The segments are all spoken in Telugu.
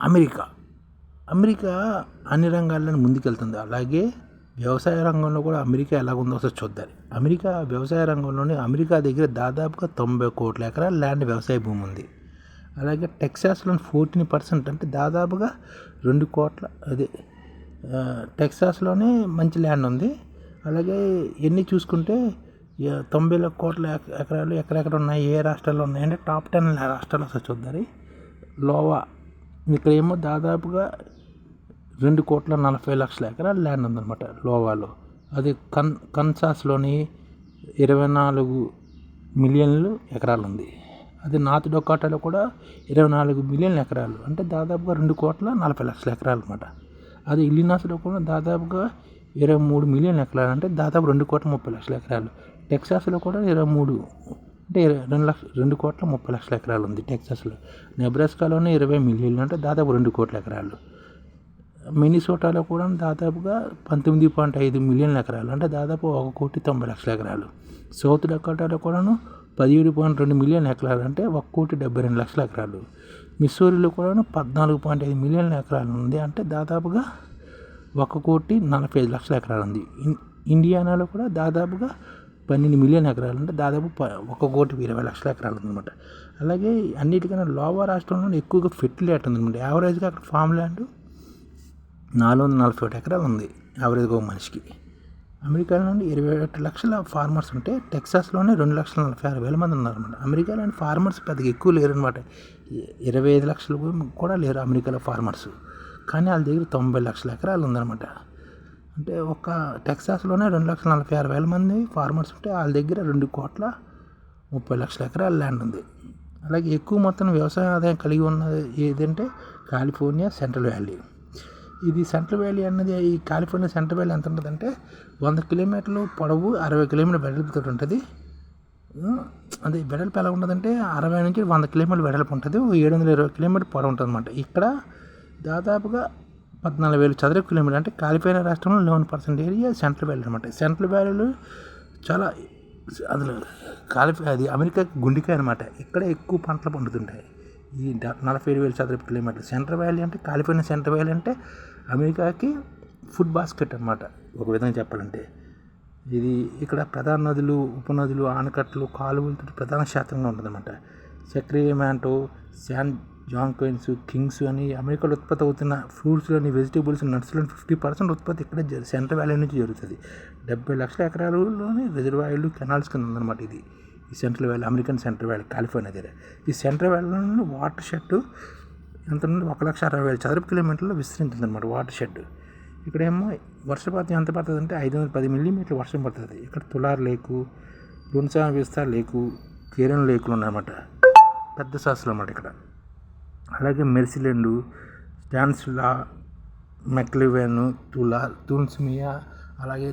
అమెరికా. అమెరికా అన్ని రంగాల్లోనూ ముందుకెళ్తుంది. అలాగే వ్యవసాయ రంగంలో కూడా అమెరికా ఎలాగుందో ఒకసారి చూద్దాం. అమెరికా వ్యవసాయ రంగంలోనే అమెరికా దగ్గర దాదాపుగా తొంభై కోట్ల ఎకరాల ల్యాండ్ వ్యవసాయ భూమి ఉంది. అలాగే టెక్సాస్లోని ఫోర్టీన్ పర్సెంట్ అంటే దాదాపుగా రెండు కోట్ల అదే టెక్సాస్లోనే మంచి ల్యాండ్ ఉంది. అలాగే ఎన్ని చూసుకుంటే తొంభై కోట్ల ఎకరాలు ఎక్కడెక్కడ ఉన్నాయి ఏ రాష్ట్రాల్లో ఉన్నాయి అంటే టాప్ టెన్ రాష్ట్రాలు ఒకసారి చూద్దాం. లోవా ఇక్కడ ఏమో దాదాపుగా రెండు కోట్ల నలభై లక్షల ఎకరాల ల్యాండ్ ఉందన్నమాట లోవాలో. అది కన్ కన్సాస్లోని ఇరవై నాలుగు మిలియన్లు ఎకరాలు ఉంది అది నార్త్ డొకాటాలో కూడా ఇరవై నాలుగు మిలియన్ల ఎకరాలు. అంటే దాదాపుగా రెండు కోట్ల నలభై లక్షల ఎకరాలు అనమాట అది ఇల్లినాస్లో కూడా దాదాపుగా ఇరవై మూడు మిలియన్ ఎకరాలు. అంటే దాదాపు రెండు కోట్ల ముప్పై లక్షల ఎకరాలు. టెక్సాస్లో కూడా ఇరవై మూడు అంటే రెండు లక్ష రెండు కోట్ల ముప్పై లక్షల ఎకరాలు ఉంది టెక్సాస్లో. నెబ్రాస్కాలోనే ఇరవై మిలియన్లు అంటే దాదాపు రెండు కోట్ల ఎకరాలు. మినిసోటాలో కూడా దాదాపుగా పంతొమ్మిది పాయింట్ ఐదు మిలియన్ల ఎకరాలు అంటే దాదాపు ఒక కోటి తొంభై లక్షల ఎకరాలు. సౌత్ డకోటాలో కూడాను పదిహేడు పాయింట్ రెండు మిలియన్ ఎకరాలు అంటే ఒక కోటి డెబ్బై రెండు లక్షల ఎకరాలు. మిస్సూరిలో కూడాను పద్నాలుగు పాయింట్ ఐదు మిలియన్ల ఎకరాలు ఉంది అంటే దాదాపుగా ఒక కోటి నలభై ఐదు లక్షల ఎకరాలు ఉంది. ఇన్- ఇండియానాలో కూడా దాదాపుగా పన్నెండు మిలియన్ ఎకరాలు అంటే దాదాపు ఒక కోటి ఇరవై లక్షల ఎకరాలు ఉందన్నమాట అలాగే అన్నిటికన్నా లోవా రాష్ట్రంలో ఎక్కువగా ఫెర్టిలైట్ ఉందన్నమాట యావరేజ్గా అక్కడ ఫామ్ ల్యాండ్ నాలుగు వందల నలభై ఒకటి ఎకరాలు ఉంది యావరేజ్గా ఒక మనిషికి. అమెరికాలో నుండి ఇరవై ఒకటి లక్షల ఫార్మర్స్ ఉంటే టెక్సాస్లోనే రెండు లక్షల నలభై ఆరు వేల మంది ఉన్నారన్నమాట అమెరికాలోని ఫార్మర్స్ పెద్దగా ఎక్కువ లేరు అనమాట ఇరవై ఐదు లక్షలు కూడా లేరు అమెరికాలో ఫార్మర్స్. కానీ వాళ్ళ దగ్గర తొంభై లక్షల ఎకరాలు ఉందన్నమాట అంటే ఒక టెక్సాస్లోనే రెండు లక్షల నలభై ఆరు వేల మంది ఫార్మర్స్ ఉంటే వాళ్ళ దగ్గర రెండు కోట్ల ముప్పై లక్షల ఎకరాల ల్యాండ్ ఉంది. అలాగే ఎక్కువ మొత్తం వ్యవసాయ ఆదాయం కలిగి ఉన్నది ఏదంటే కాలిఫోర్నియా సెంట్రల్ వ్యాలీ. ఇది సెంట్రల్ వ్యాలీ అన్నది ఈ కాలిఫోర్నియా సెంట్రల్ వ్యాలీ ఎంత ఉంటుందంటే వంద కిలోమీటర్లు పొడవు అరవై కిలోమీటర్ వెడల్పుతో ఉంటుంది. అదే వెడల్పు ఎలా ఉంటుందంటే అరవై నుంచి వంద కిలోమీటర్ వెడల్పు ఉంటుంది. ఓ ఏడు వందల ఇరవై కిలోమీటర్ పొడవు ఉంటుంది అనమాట ఇక్కడ దాదాపుగా పద్నాలుగు వేలు చదరపు కిలోమీటర్ అంటే కాలిపోయిన రాష్ట్రంలో eleven percent area central valley అనమాట సెంట్రల్ వ్యాలీలో చాలా అందులో కాలిపోయి అది అమెరికా గుండికాయ అనమాట ఇక్కడ ఎక్కువ పంటలు పండుతుంటాయి. ఈ నలభై ఏడు వేల చదరపు కిలోమీటర్లు సెంట్రల్ వ్యాలీ అంటే కాలిపోయిన సెంట్రల్ వ్యాలీ అంటే అమెరికాకి ఫుడ్ బాస్కెట్ అనమాట ఒక విధంగా చెప్పాలంటే. ఇది ఇక్కడ ప్రధాన నదులు ఉపనదులు ఆనకట్టలు కాలువలతో ప్రధాన శాతంగా ఉంటుందన్నమాట. చక్రీయ శాన్ జాంకాయిన్స్ కింగ్స్ అని అమెరికాలో ఉత్పత్తి అవుతున్న ఫ్రూట్స్లోని వెజిటేబుల్స్ నట్స్లోని ఫిఫ్టీ పర్సెంట్ ఉత్పత్తి ఇక్కడ సెంటర్ సెంట్రల్ వ్యాలీ నుంచి జరుగుతుంది. డెబ్బై లక్షల ఎకరాలలోని రిజర్వాయర్లు కెనాల్స్ కింద ఉందన్నమాట ఇది. ఈ central valley American central valley California దగ్గర. ఈ సెంట్రల్ వ్యాలీలో వాటర్ షెడ్ ఎంత ఉంది ఒక లక్ష అరవై వేల చదరపు కిలోమీటర్లో విస్తరించింది అనమాట వాటర్ షెడ్. ఇక్కడేమో వర్షపాతం ఎంత పడుతుంది అంటే ఐదు వందల పది మిల్లీమీటర్ల వర్షం పడుతుంది. ఇక్కడ తులార్ లేకు రుణసా విస్తా లేకు కేరన్ లేకులు ఉన్నాయన్నమాట. పెద్ద సాసులు అన్నమాట ఇక్కడ. అలాగే మెర్సిలెండు స్టాన్స్లా మెక్లివెన్ తులా తున్స్మియా అలాగే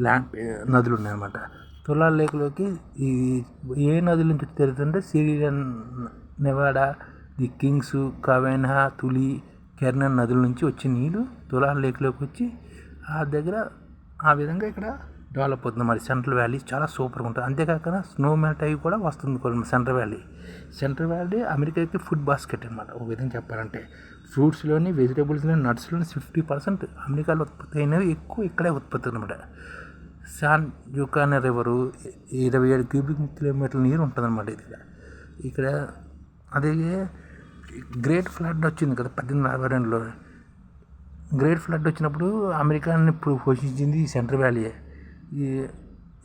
ల్యాండ్ నదులు ఉన్నాయన్నమాట తులా లేక్లోకి ఈ ఏ నదుల నుంచి తెరుతుంటే Sierra Nevada the Kings Kaweah Tule Kern నదుల నుంచి వచ్చే నీళ్ళు తులా లేక్లోకి వచ్చి ఆ దగ్గర ఆ విధంగా ఇక్కడ డెవలప్ అవుతుంది మరి సెంట్రల్ వ్యాలీ చాలా సూపర్గా ఉంటుంది. అంతేకాకుండా స్నో మెల్ట్ అయ్యి కూడా వస్తుంది కూడా సెంట్రల్ వ్యాలీ. సెంట్రల్ వ్యాలీ అమెరికాకి ఫుడ్ బాస్కెట్ అనమాట ఒక విధంగా చెప్పాలంటే ఫ్రూట్స్లోని వెజిటేబుల్స్లోని నట్స్లోని ఫిఫ్టీ పర్సెంట్ అమెరికాలో ఉత్పత్తి అయినవి ఎక్కువ ఇక్కడే ఉత్పత్తి అనమాట శాన్ యుకాన రివరు ఇరవై ఏడు క్యూబిక్ కిలోమీటర్ల నీరు ఉంటుందన్నమాట ఇది ఇక్కడ అదే గ్రేట్ ఫ్లడ్ వచ్చింది కదా పద్దెనిమిది అరవై రెండులో. గ్రేట్ ఫ్లడ్ వచ్చినప్పుడు అమెరికాని ఇప్పుడు పోషించింది ఈ సెంట్రల్ వ్యాలీయే. ఈ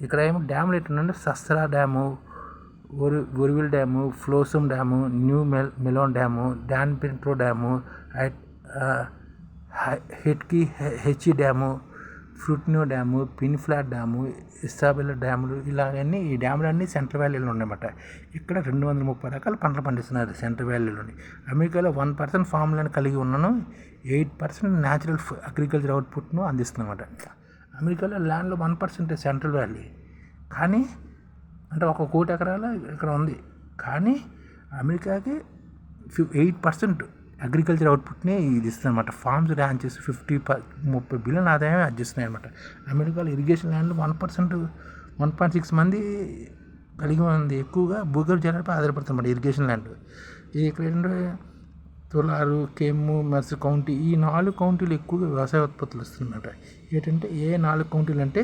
ఇక్కడ ఏమో డ్యాములు ఎట్టుందంటే Shasta dam Oro Oroville dam Folsom dam New Mel Melones dam Don Pedro dam హెట్కి హెచ్ఈ dam ఫ్రూట్నో dam Pine Flat dam Isabella డ్యాములు ఇలాగన్నీ ఈ డ్యాములన్నీ సెంట్రల్ వ్యాలీలో ఉన్నాయన్నమాట. ఇక్కడ రెండు వందల ముప్పై రకాల పంటలు పండిస్తున్నారు సెంట్రల్ వ్యాలీలోని. అమెరికాలో వన్ పర్సెంట్ ఫామ్లను కలిగి ఉన్నను ఎయిట్ పర్సెంట్ న్యాచురల్ అగ్రికల్చర్ అవుట్పుట్ను అందిస్తుందన్నమాట. అమెరికాలో ల్యాండ్లో వన్ పర్సెంట్ సెంట్రల్ వ్యాలీ. కానీ అంటే ఒక కోటి ఎకరాల ఇక్కడ ఉంది. కానీ అమెరికాకి ఎయిట్ పర్సెంట్ అగ్రికల్చర్ అవుట్పుట్ని ఇది ఇస్తుంది అనమాట ఫార్మ్స్ ర్యాంచెస్ ఫిఫ్టీ ప ముప్పై బిలియన్ ఆదాయం అర్జిస్తున్నాయి అనమాట అమెరికాలో ఇరిగేషన్ ల్యాండ్లో one percent one point six మంది కలిగి ఉంది. ఎక్కువగా భూగర్భ జలాలపై ఆధారపడుతుంది అన్నమాట ఇరిగేషన్ ల్యాండ్. ఇది ఇక్కడ ఏంటంటే తులారు కెమ్ము మెర్స్ కౌంటీ ఈ నాలుగు కౌంటీలు ఎక్కువగా వ్యవసాయ ఉత్పత్తులు ఇస్తున్నమాట ఏంటంటే ఏ నాలుగు కౌంటీలు అంటే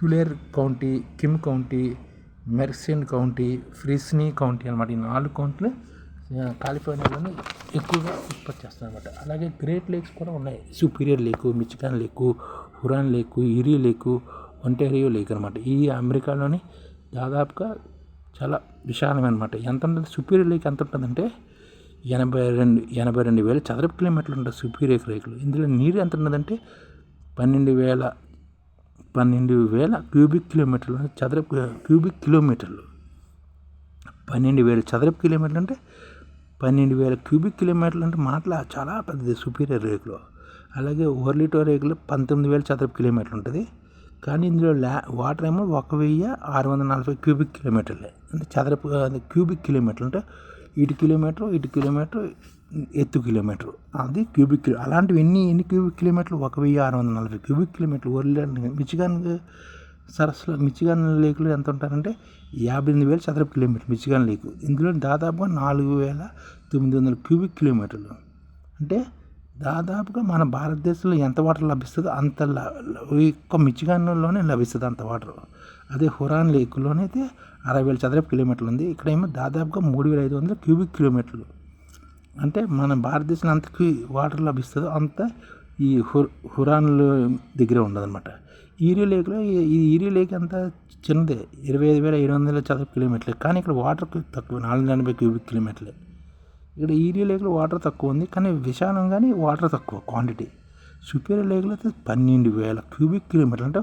Tulare county Kern county Merced county Fresno county అనమాట ఈ నాలుగు కౌంటీలు కాలిఫోర్నియాలోనే ఎక్కువగా ఉత్పత్తి చేస్తారనమాట అలాగే గ్రేట్ లేక్స్ కూడా ఉన్నాయి. Superior lake Michigan lake Huron lake Erie lake Ontario lake అనమాట ఈ అమెరికాలోని దాదాపుగా చాలా విశాలమనమాట. ఎంత ఉంటుంది? సుపీరియర్ లేక్ ఎంత ఉంటుందంటే ఎనభై రెండు ఎనభై రెండు వేల చదరపు కిలోమీటర్లు ఉంటుంది సుపీరియర్ రేకులు. ఇందులో నీరు ఎంత ఉన్నదంటే పన్నెండు వేల పన్నెండు వేల క్యూబిక్ కిలోమీటర్లు చదరపు క్యూబిక్ కిలోమీటర్లు. పన్నెండు వేల చదరపు కిలోమీటర్లు అంటే పన్నెండు వేల క్యూబిక్ కిలోమీటర్లు అంటే మాటల చాలా పెద్దది సుపీరియర్ రేకులు. అలాగే ఓర్లిటో రేకులు పంతొమ్మిది వేల చదరపు కిలోమీటర్లు ఉంటుంది. కానీ ఇందులో ల్యా వాటర్ ఏమో ఒక వెయ్యి ఆరు వందల నలభై క్యూబిక్ కిలోమీటర్లే. అంటే చదరపు క్యూబిక్ కిలోమీటర్లు అంటే ఇటు కిలోమీటర్ ఇటు కిలోమీటర్ ఎత్తు కిలోమీటర్. అది క్యూబిక్ కిలో అలాంటివి ఎన్ని ఎన్ని క్యూబిక్ కిలోమీటర్లు? ఒక వెయ్యి ఆరు వందల నలభై క్యూబిక్ కిలోమీటర్లు. ఒరిలాంటి మిచిగాన్ సరస్సులో మిచిగాన్ లేకులు ఎంత ఉంటారంటే యాభై ఎనిమిది వేల చదరపు కిలోమీటర్ మిచిగాన్ లేకు. ఇందులో దాదాపుగా నాలుగు వేల తొమ్మిది వందల క్యూబిక్ కిలోమీటర్లు. అంటే దాదాపుగా మన భారతదేశంలో ఎంత వాటర్ లభిస్తుందో అంత ఎక్కువ మిచిగాన్లోనే లభిస్తుంది అంత వాటర్. అదే హురాన్ లేక్లోనైతే అయితే అరవై వేల చదరపు కిలోమీటర్లు ఉంది. ఇక్కడేమో దాదాపుగా మూడు వేల ఐదు వందల క్యూబిక్ కిలోమీటర్లు. అంటే మన భారతదేశంలో అంత వాటర్ లభిస్తుందో అంత ఈ హు హురాన్లు దగ్గర ఉండదన్నమాట. ఈరియో లేక్లో ఈ ఈరియో లేక్ అంత చిన్నదే? ఇరవై ఐదు వేల ఏడు వందల చదరపు కిలోమీటర్లు. కానీ ఇక్కడ వాటర్ తక్కువ నాలుగు ఎనభై క్యూబిక్ కిలోమీటర్లే. ఇక్కడ ఈరియా లేక్లో వాటర్ తక్కువ ఉంది కానీ విశాలం కానీ వాటర్ తక్కువ క్వాంటిటీ. సుపీరియర్ లేక్లో అయితే పన్నెండు వేల క్యూబిక్ కిలోమీటర్లు. అంటే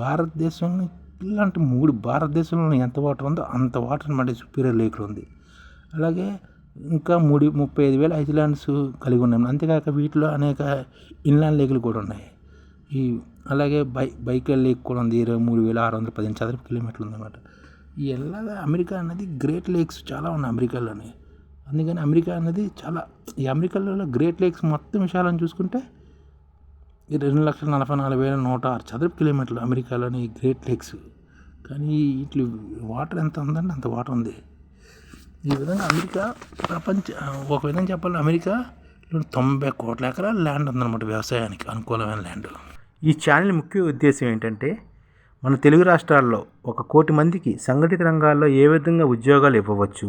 భారతదేశం ఇలాంటి మూడు భారతదేశంలో ఎంత వాటర్ ఉందో అంత వాటర్ అనమాట సుపీరియర్ లేక్లో ఉంది. అలాగే ఇంకా మూడు ముప్పై ఐదు వేల ఐదులాండ్స్ కలిగి ఉన్నాయి. అంతేకాక వీటిలో అనేక ఇన్లాండ్ లేకులు కూడా ఉన్నాయి. ఈ అలాగే బై బైకల్ లేక్ కూడా ఉంది. ఇరవై మూడు వేల ఆరు వందల పదిహేను చదరపు కిలోమీటర్లు ఉందన్నమాట. ఈ ఎలాగా అమెరికా అనేది గ్రేట్ లేక్స్ చాలా ఉన్నాయి అమెరికాలోనే. అందుకని అమెరికా అనేది చాలా ఈ అమెరికాలో గ్రేట్ లేక్స్ మొత్తం విషయాలను చూసుకుంటే ఈ రెండు లక్షల నలభై నాలుగు వేల నూట ఆరు చదరపు కిలోమీటర్లు అమెరికాలోని గ్రేట్ లేక్స్. కానీ ఇట్లు వాటర్ ఎంత ఉందంటే అంత వాటర్ ఉంది. ఈ విధంగా అమెరికా ప్రపంచ ఒక విధంగా చెప్పాలంటే అమెరికా తొంభై కోట్ల ఎకరాల ల్యాండ్ ఉందన్నమాట వ్యవసాయానికి అనుకూలమైన ల్యాండ్. ఈ ఛానల్ ముఖ్య ఉద్దేశం ఏంటంటే మన తెలుగు రాష్ట్రాల్లో ఒక కోటి మందికి సంఘటిత రంగాల్లో ఏ విధంగా ఉద్యోగాలు ఇవ్వవచ్చు